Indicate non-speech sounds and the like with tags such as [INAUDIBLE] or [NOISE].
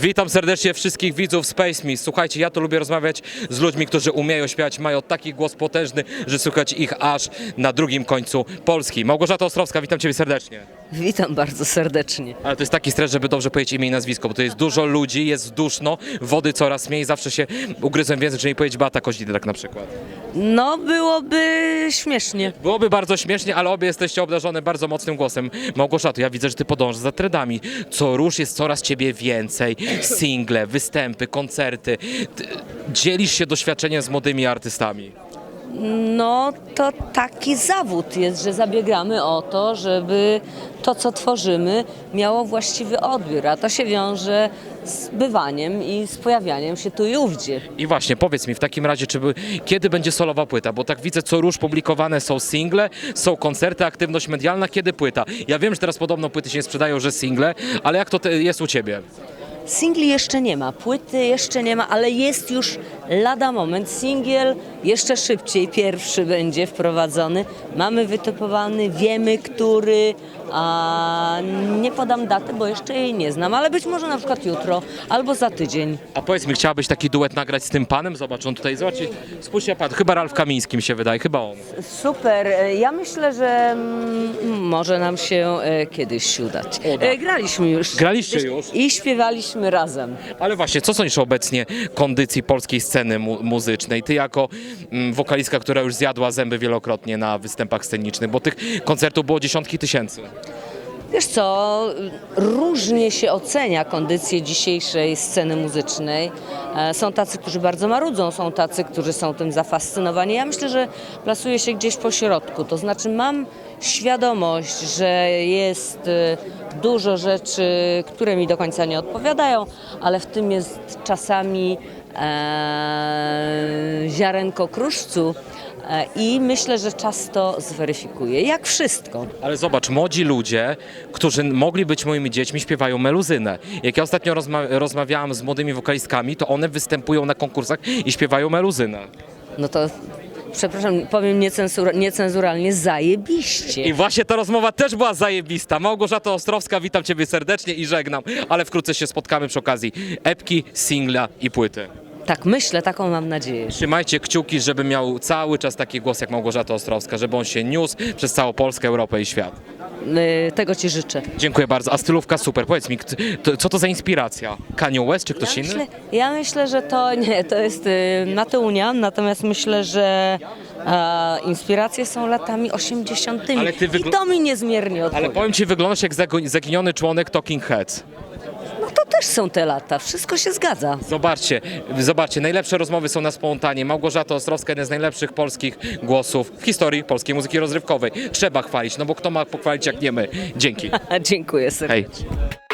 Witam serdecznie wszystkich widzów Space Me. Słuchajcie, ja to lubię rozmawiać z ludźmi, którzy umieją śpiewać, mają taki głos potężny, że słychać ich aż na drugim końcu Polski. Małgorzata Ostrowska, witam Ciebie serdecznie. Witam bardzo serdecznie. Ale to jest taki stres, żeby dobrze powiedzieć imię i nazwisko, bo to jest dużo ludzi, jest duszno, wody coraz mniej, zawsze się ugryzłem w język, żeby nie powiedzieć Beata Koźlidrak na przykład. No, byłoby śmiesznie. Byłoby bardzo śmiesznie, ale obie jesteście obdarzone bardzo mocnym głosem. Małgorzato, ja widzę, że ty podążasz za trendami. Co rusz jest coraz ciebie więcej. Single, występy, koncerty. Ty dzielisz się doświadczeniem z młodymi artystami. No, to taki zawód jest, że zabiegamy o to, żeby to, co tworzymy, miało właściwy odbiór, a to się wiąże z bywaniem i z pojawianiem się tu i ówdzie. I właśnie, powiedz mi w takim razie, czy by, kiedy będzie solowa płyta? Bo tak widzę, co rusz publikowane są single, są koncerty, aktywność medialna, kiedy płyta? Ja wiem, że teraz podobno płyty się nie sprzedają, że single, ale jak to te, jest u ciebie? Singli jeszcze nie ma, płyty jeszcze nie ma, ale jest już lada moment. Singiel jeszcze szybciej pierwszy będzie wprowadzony. Mamy wytypowany, wiemy który. A nie podam daty, bo jeszcze jej nie znam, ale być może na przykład jutro albo za tydzień. A powiedz mi, chciałabyś taki duet nagrać z tym panem? Zobacz, on tutaj, zobaczcie, spójrzcie, pan, chyba Ralf Kamiński mi się wydaje, chyba on. Super. Ja myślę, że mm, może nam się e, kiedyś udać. Uda. E, Graliśmy już. Graliście już? I śpiewaliśmy razem. Ale właśnie, co sądzisz obecnie kondycji polskiej sceny mu- muzycznej? Ty jako mm, wokalistka, która już zjadła zęby wielokrotnie na występach scenicznych, bo tych koncertów było dziesiątki tysięcy. Wiesz co, różnie się ocenia kondycję dzisiejszej sceny muzycznej. E, Są tacy, którzy bardzo marudzą, są tacy, którzy są tym zafascynowani. Ja myślę, że plasuję się gdzieś po środku. To znaczy mam świadomość, że jest e, dużo rzeczy, które mi do końca nie odpowiadają, ale w tym jest czasami e, ziarenko kruszcu i myślę, że czas to zweryfikuje. Jak wszystko. Ale zobacz, młodzi ludzie, którzy mogli być moimi dziećmi, śpiewają meluzynę. Jak ja ostatnio rozma- rozmawiałam z młodymi wokalistkami, to one występują na konkursach i śpiewają meluzynę. No to, przepraszam, powiem niecenzura, niecenzuralnie, zajebiście. I właśnie ta rozmowa też była zajebista. Małgorzata Ostrowska, witam Ciebie serdecznie i żegnam, ale wkrótce się spotkamy przy okazji epki, singla i płyty. Tak myślę, taką mam nadzieję. Trzymajcie kciuki, żeby miał cały czas taki głos jak Małgorzata Ostrowska, żeby on się niósł przez całą Polskę, Europę i świat. Y, Tego Ci życzę. Dziękuję bardzo. A stylówka super. Powiedz mi, kt- to, co to za inspiracja? Kanye West czy ktoś inny? myślę, ja myślę, że to [LAUGHS] nie, to jest y, Mateunia, natomiast myślę, że e, inspiracje są latami 80. Ale ty I wygl- to mi niezmiernie odpowiada. Ale powiem Ci, wyglądasz jak zago- zaginiony członek Talking Heads. Też są te lata, wszystko się zgadza. Zobaczcie, zobaczcie, najlepsze rozmowy są na spontanie. Małgorzata Ostrowska, jeden z najlepszych polskich głosów w historii polskiej muzyki rozrywkowej. Trzeba chwalić, no bo kto ma pochwalić jak nie my. Dzięki. [LAUGHS] Dziękuję serdecznie. Hej.